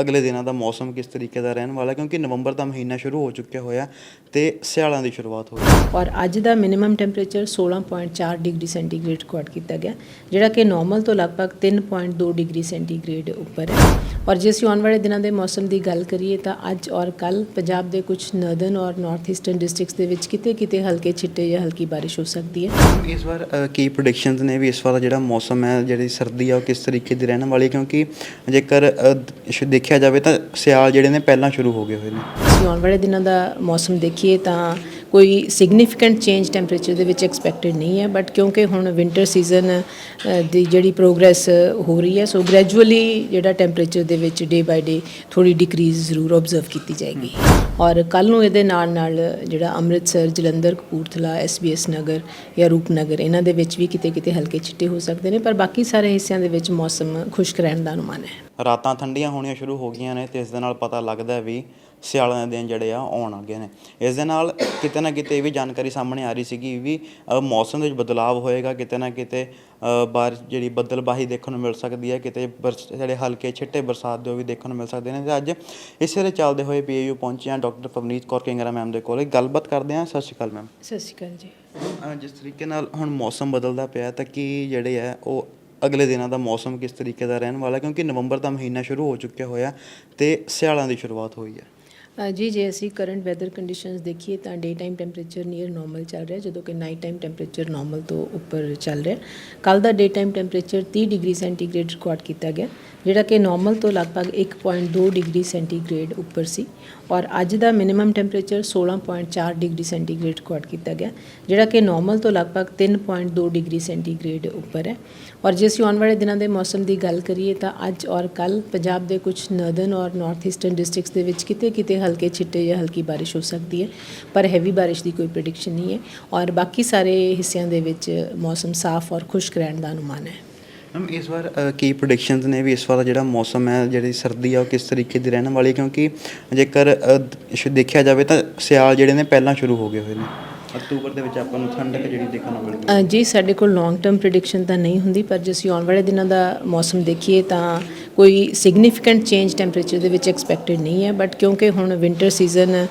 ਅਗਲੇ ਦਿਨਾਂ ਦਾ ਮੌਸਮ ਕਿਸ ਤਰੀਕੇ ਦਾ ਰਹਿਣ ਵਾਲਾ ਕਿਉਂਕਿ ਨਵੰਬਰ ਦਾ ਮਹੀਨਾ ਸ਼ੁਰੂ ਹੋ ਚੁੱਕਿਆ ਹੋਇਆ ਤੇ ਸਿਆਲਾਂ ਦੀ ਸ਼ੁਰੂਆਤ ਹੋ ਗਈ ਔਰ ਅੱਜ ਦਾ minimum temperature 16.4 degree centigrade record ਕੀਤਾ ਗਿਆ ਜਿਹੜਾ ਕਿ ਨਾਰਮਲ ਤੋਂ ਲਗਭਗ 3.2 ਡਿਗਰੀ ਸੈਂਟੀਗ੍ਰੇਡ ਉੱਪਰ ਹੈ। ਔਰ ਜੇ ਅਸੀਂ ਆਉਣ ਵਾਲੇ ਦਿਨਾਂ ਦੇ ਮੌਸਮ ਦੀ ਗੱਲ ਕਰੀਏ ਤਾਂ ਅੱਜ ਔਰ ਕੱਲ ਪੰਜਾਬ ਦੇ ਕੁਝ ਨਰਦਰਨ ਔਰ ਨਾਰਥ ਈਸਟਰਨ ਡਿਸਟ੍ਰਿਕਟਸ ਦੇ ਵਿੱਚ ਕਿਤੇ-ਕਿਤੇ ਹਲਕੇ ਛਿੱਟੇ ਜਾਂ ਹਲਕੀ ਬਾਰਿਸ਼ ਹੋ ਸਕਦੀ ਹੈ। ਇਸ ਵਾਰ ਕੀ ਪ੍ਰੈਡਿਕਸ਼ਨਸ ਨੇ ਵੀ ਇਸ ਵਾਰ ਜਿਹੜਾ ਮੌਸਮ ਹੈ ਜਿਹੜੀ ਸਰਦੀ ਆ ਉਹ ਕਿਸ ਤਰੀਕੇ ਦੀ ਰਹਿਣ ਵਾਲੀ? ਕਿਉਂਕਿ ਜੇਕਰ ਦੇਖਿਆ ਜਾਵੇ ਤਾਂ ਸਿਆਲ ਜਿਹੜੇ ਨੇ ਪਹਿਲਾਂ ਸ਼ੁਰੂ ਹੋ ਗਏ ਹੋਏ ਨੇ। ਅਸੀਂ ਆਉਣ ਵਾਲੇ ਦਿਨਾਂ ਦਾ ਮੌਸਮ ਦੇਖੀਏ ਤਾਂ ਕੋਈ ਸਿਗਨੀਫੀਕੈਂਟ ਚੇਂਜ ਟੈਂਪਰੇਚਰ ਦੇ ਵਿੱਚ ਐਕਸਪੈਕਟਡ ਨਹੀਂ ਹੈ ਬਟ ਕਿਉਂਕਿ ਹੁਣ ਵਿంటర్ ਸੀਜ਼ਨ ਦੀ ਜਿਹੜੀ ਪ੍ਰੋਗਰੈਸ ਹੋ ਰਹੀ ਹੈ ਸੋ ਗ੍ਰੈਜੂਅਲੀ ਜਿਹੜਾ ਟੈਂਪਰੇਚਰ ਦੇ ਵਿੱਚ ਡੇ ਬਾਈ ਡੇ ਥੋੜੀ ਡਿਕਰੀਜ਼ ਜ਼ਰੂਰ ਆਬਜ਼ਰਵ ਕੀਤੀ ਜਾਏਗੀ। ਔਰ ਕੱਲ ਨੂੰ ਇਹਦੇ ਨਾਲ ਨਾਲ ਜਿਹੜਾ ਅੰਮ੍ਰਿਤਸਰ, ਜਲੰਧਰ, ਕਪੂਰਥਲਾ ਐਸਬੀਐਸ ਨਗਰ ਜਾਂ ਰੂਪਨਗਰ, ਇਹਨਾਂ ਦੇ ਵਿੱਚ ਵੀ ਕਿਤੇ ਕਿਤੇ ਹਲਕੇ ਛਿੱਟੇ ਹੋ ਸਕਦੇ ਨੇ, ਪਰ ਬਾਕੀ ਸਾਰੇ ਹਿੱਸਿਆਂ ਦੇ ਵਿੱਚ ਮੌਸਮ ਖੁਸ਼ਕ ਰਹਿਣ ਦਾ ਅਨੁਮਾਨ ਹੈ। ਰਾਤਾਂ ਠੰਡੀਆਂ ਹੋਣੀਆਂ ਸ਼ੁਰੂ ਹੋ ਗਈਆਂ ਨੇ ਤੇ ਇਸ ਦੇ ਨਾਲ ਪਤਾ ਲੱਗਦਾ ਵੀ ਸਿਆਲਾਂ ਦੇ ਦਿਨ ਜਿਹੜੇ ਆ ਆਉਣ ਲੱਗੇ ਨੇ। ਇਸ ਦੇ ਨਾਲ ਕਿਤੇ ਨਾ ਕਿਤੇ ਇਹ ਵੀ ਜਾਣਕਾਰੀ ਸਾਹਮਣੇ ਆ ਰਹੀ ਸੀਗੀ ਵੀ ਅ, ਮੌਸਮ ਦੇ ਵਿੱਚ ਬਦਲਾਅ ਹੋਏਗਾ ਕਿਤੇ ਨਾ ਕਿਤੇ ਅ, ਬਾਰਿਸ਼ ਜਿਹੜੀ ਬੱਦਲਬਾਹੀ ਦੇਖਣ ਨੂੰ ਮਿਲ ਸਕਦੀ ਹੈ ਕਿਤੇ ਬਰਸ- ਜਿਹੜੇ ਹਲਕੇ ਛਿੱਟੇ ਬਰਸਾਤ ਦੇ ਉਹ ਵੀ ਦੇਖਣ ਨੂੰ ਮਿਲ ਸਕਦੇ ਨੇ। ਤੇ ਅੱਜ ਇਸੇ ਦੇ ਚੱਲਦੇ ਹੋਏ ਪੀਏਯੂ ਪਹੁੰਚੇ ਹਾਂ ਡਾਕਟਰ ਪਵਨੀਤ ਕੌਰ ਕਿੰਗਰਾ ਮੈਮ ਦੇ ਕੋਲ। ਗੱਲਬਾਤ ਕਰਦੇ ਹਾਂ। ਸਤਿ ਸ਼੍ਰੀ ਅਕਾਲ ਮੈਮ। ਸਤਿ ਸ਼੍ਰੀ ਅਕਾਲ ਜੀ। ਜਿਸ ਤਰੀਕੇ ਨਾਲ ਹੁਣ ਮੌਸਮ ਬਦਲਦਾ ਪਿਆ ਤਾਂ ਕੀ ਜਿਹੜੇ ਆ ਉਹ ਅਗਲੇ ਦਿਨਾਂ ਦਾ ਮੌਸਮ ਕਿਸ ਤਰੀਕੇ ਦਾ ਰਹਿਣ ਵਾਲਾ ਕਿਉਂਕਿ ਨਵੰਬਰ ਦਾ ਮਹੀਨਾ ਸ਼ੁਰੂ ਹੋ ਚੁੱਕਿਆ ਹੋਇਆ ਤੇ ਸਿਆਲਾਂ ਦੀ ਸ਼ੁਰੂਆਤ ਹੋਈ ਹੈ। ਜੀ, ਜੇ ਅਸੀਂ ਕਰੰਟ ਵੈਦਰ ਕੰਡੀਸ਼ਨਸ ਦੇਖੀਏ ਤਾਂ day time temperature near normal ਚੱਲ ਰਿਹਾ, ਜਦੋਂ ਕਿ ਨਾਈਟ ਟਾਈਮ ਟੈਂਪਰੇਚਰ ਨਾਰਮਲ ਤੋਂ ਉੱਪਰ ਚੱਲ ਰਿਹਾ। ਕੱਲ ਦਾ day time temperature 30 degree centigrade record ਕੀਤਾ ਗਿਆ, ਜਿਹੜਾ ਕਿ ਨਾਰਮਲ ਤੋਂ ਲਗਭਗ 1.2 ਡਿਗਰੀ ਸੈਂਟੀਗ੍ਰੇਡ ਉੱਪਰ ਸੀ ਔਰ ਅੱਜ ਦਾ minimum temperature 16.4 degree centigrade record ਕੀਤਾ ਗਿਆ, ਜਿਹੜਾ ਕਿ ਨਾਰਮਲ ਤੋਂ ਲਗਭਗ 3.2 ਡਿਗਰੀ ਸੈਂਟੀਗ੍ਰੇਡ ਉੱਪਰ ਹੈ। ਔਰ ਜੇ ਅਸੀਂ ਆਉਣ ਵਾਲੇ ਦਿਨਾਂ ਦੇ ਮੌਸਮ ਦੀ ਗੱਲ ਕਰੀਏ ਤਾਂ ਅੱਜ ਔਰ ਕੱਲ ਪੰਜਾਬ ਦੇ ਕੁਝ ਨਰਦਰਨ ਔਰ ਨਾਰਥ ਈਸਟਰਨ ਡਿਸਟ੍ਰਿਕਟਸ ਦੇ ਵਿੱਚ ਕਿਤੇ-ਕਿਤੇ ਹਲਕੇ ਛਿੱਟੇ ਜਾਂ ਹਲਕੀ ਬਾਰਿਸ਼ ਹੋ ਸਕਦੀ ਹੈ, ਪਰ ਹੈਵੀ ਬਾਰਿਸ਼ ਦੀ ਕੋਈ ਪ੍ਰੈਡਿਕਸ਼ਨ ਨਹੀਂ ਹੈ ਔਰ ਬਾਕੀ ਸਾਰੇ ਹਿੱਸਿਆਂ ਦੇ ਵਿੱਚ ਮੌਸਮ ਸਾਫ਼ ਔਰ ਖੁਸ਼ਕ ਰਹਿਣ ਦਾ ਅਨੁਮਾਨ ਹੈ ਮੈਮ, ਇਸ ਵਾਰ ਕੀ ਪ੍ਰੈਡਿਕਸ਼ਨਸ ਨੇ ਵੀ ਇਸ ਵਾਰ ਦਾ ਜਿਹੜਾ ਮੌਸਮ ਹੈ, ਜਿਹੜੀ ਸਰਦੀ ਆ, ਉਹ ਕਿਸ ਤਰੀਕੇ ਦੀ ਰਹਿਣ ਵਾਲੀ ਹੈ? ਕਿਉਂਕਿ ਜੇਕਰ ਦੇਖਿਆ ਜਾਵੇ ਤਾਂ ਸਿਆਲ ਜਿਹੜੇ ਨੇ ਪਹਿਲਾਂ ਸ਼ੁਰੂ ਹੋ ਗਏ ਹੋਏ ਨੇ ਅਕਤੂਬਰ ਦੇ ਵਿੱਚ ਆਪਾਂ ਨੂੰ ਠੰਡਕ ਜਿਹੜੀ ਦੇਖਣ ਨੂੰ ਮਿਲਦੀ ਅ, ਜੀ ਸਾਡੇ ਕੋਲ ਲੌਂਗ ਟਰਮ ਪ੍ਰੈਡਿਕਸ਼ਨ ਤਾਂ ਨਹੀਂ ਹੁੰਦੀ ਪਰ ਜੇ ਅਸੀਂ ਆਉਣ ਵਾਲੇ ਦਿਨਾਂ ਦਾ ਮੌਸਮ ਦੇਖੀਏ ਤਾਂ ਕੋਈ ਸਿਗਨੀਫੀਕੈਂਟ ਚੇਂਜ ਟੈਂਪਰੇਚਰ ਦੇ ਵਿੱਚ ਐਕਸਪੈਕਟਡ ਨਹੀਂ ਹੈ ਬਟ ਕਿਉਂਕਿ ਹੁਣ ਵਿంటర్ ਸੀਜ਼ਨ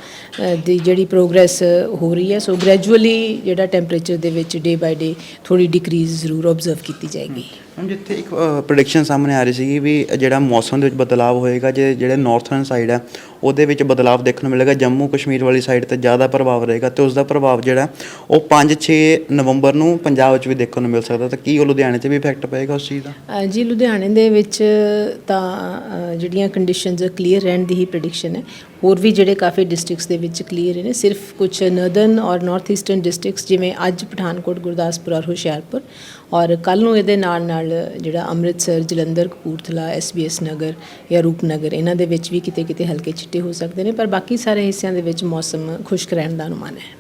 ਦੀ ਜਿਹੜੀ ਪ੍ਰੋਗਰੈਸ ਹੋ ਰਹੀ ਹੈ ਸੋ ਗ੍ਰੈਜੂਅਲੀ ਜਿਹੜਾ ਟੈਂਪਰੇਚਰ ਦੇ ਵਿੱਚ ਡੇ ਬਾਈ ਡੇ ਥੋੜੀ ਡਿਕਰੀਜ਼ ਜ਼ਰੂਰ ਆਬਜ਼ਰਵ ਕੀਤੀ ਜਾਏਗੀ। ਮੈਮ, ਜਿੱਥੇ ਇੱਕ ਪ੍ਰੈਡਿਕਸ਼ਨ ਸਾਹਮਣੇ ਆ ਰਹੀ ਸੀਗੀ ਵੀ ਜਿਹੜਾ ਮੌਸਮ ਦੇ ਵਿੱਚ ਬਦਲਾਅ ਹੋਏਗਾ, ਜੇ ਜਿਹੜੇ ਨਾਰਥਰਨ ਸਾਈਡ ਹੈ ਉਹਦੇ ਵਿੱਚ ਬਦਲਾਅ ਦੇਖਣ ਨੂੰ ਮਿਲੇਗਾ, ਜੰਮੂ ਕਸ਼ਮੀਰ ਵਾਲੀ ਸਾਈਡ ਤੇ ਜ਼ਿਆਦਾ ਪ੍ਰਭਾਵ ਰਹੇਗਾ ਤੇ ਉਸ ਦਾ ਪ੍ਰਭਾਵ ਜਿਹੜਾ, ਉਹ 5-6 ਨਵੰਬਰ ਨੂੰ ਪੰਜਾਬ ਵਿੱਚ ਵੀ ਦੇਖਣ ਨੂੰ ਮਿਲ ਸਕਦਾ ਤਾਂ ਕੀ ਉਹ ਲੁਧਿਆਣੇ 'ਚ ਵੀ ਇਫੈਕਟ ਪਏਗਾ ਉਸ ਚੀਜ਼ ਦਾ? ਜੀ, ਲੁਧਿਆਣੇ ਦੇ ਵਿੱਚ ਤਾਂ ਜਿਹੜੀਆਂ ਕੰਡੀਸ਼ਨਸ ਕਲੀਅਰ ਰਹਿਣ ਦੀ ਹੀ ਪ੍ਰੈਡਿਕਸ਼ਨ ਹੈ। ਹੋਰ ਵੀ ਜਿਹੜੇ ਕਾਫੀ ਡਿਸਟ੍ਰਿਕਟਸ ਦੇ ਵਿੱਚ ਕਲੀਅਰ ਨੇ, ਸਿਰਫ ਕੁਝ ਨਰਦਰਨ ਔਰ ਨਾਰਥ ਈਸਟਰਨ ਡਿਸਟ੍ਰਿਕਟਸ ਜਿਵੇਂ ਅੱਜ ਪਠਾਨਕੋਟ, ਗੁਰਦਾਸਪੁਰ ਔਰ ਹੁਸ਼ਿਆਰਪੁਰ ਔਰ ਕੱਲ ਨੂੰ ਇਹਦੇ ਨਾਲ ਨਾਲ ਨਾਲ ਜਿਹੜਾ ਅੰਮ੍ਰਿਤਸਰ, ਜਲੰਧਰ, ਕਪੂਰਥਲਾ ਐਸਬੀਐਸ ਨਗਰ ਜਾਂ ਰੂਪਨਗਰ, ਇਹਨਾਂ ਦੇ ਵਿੱਚ ਵੀ ਕਿਤੇ ਕਿਤੇ ਹਲਕੇ ਛਿੱਟੇ ਹੋ ਸਕਦੇ ਨੇ, ਪਰ ਬਾਕੀ ਸਾਰੇ ਹਿੱਸਿਆਂ ਦੇ ਵਿੱਚ ਮੌਸਮ ਖੁਸ਼ਕ ਰਹਿਣ ਦਾ ਅਨੁਮਾਨ ਹੈ।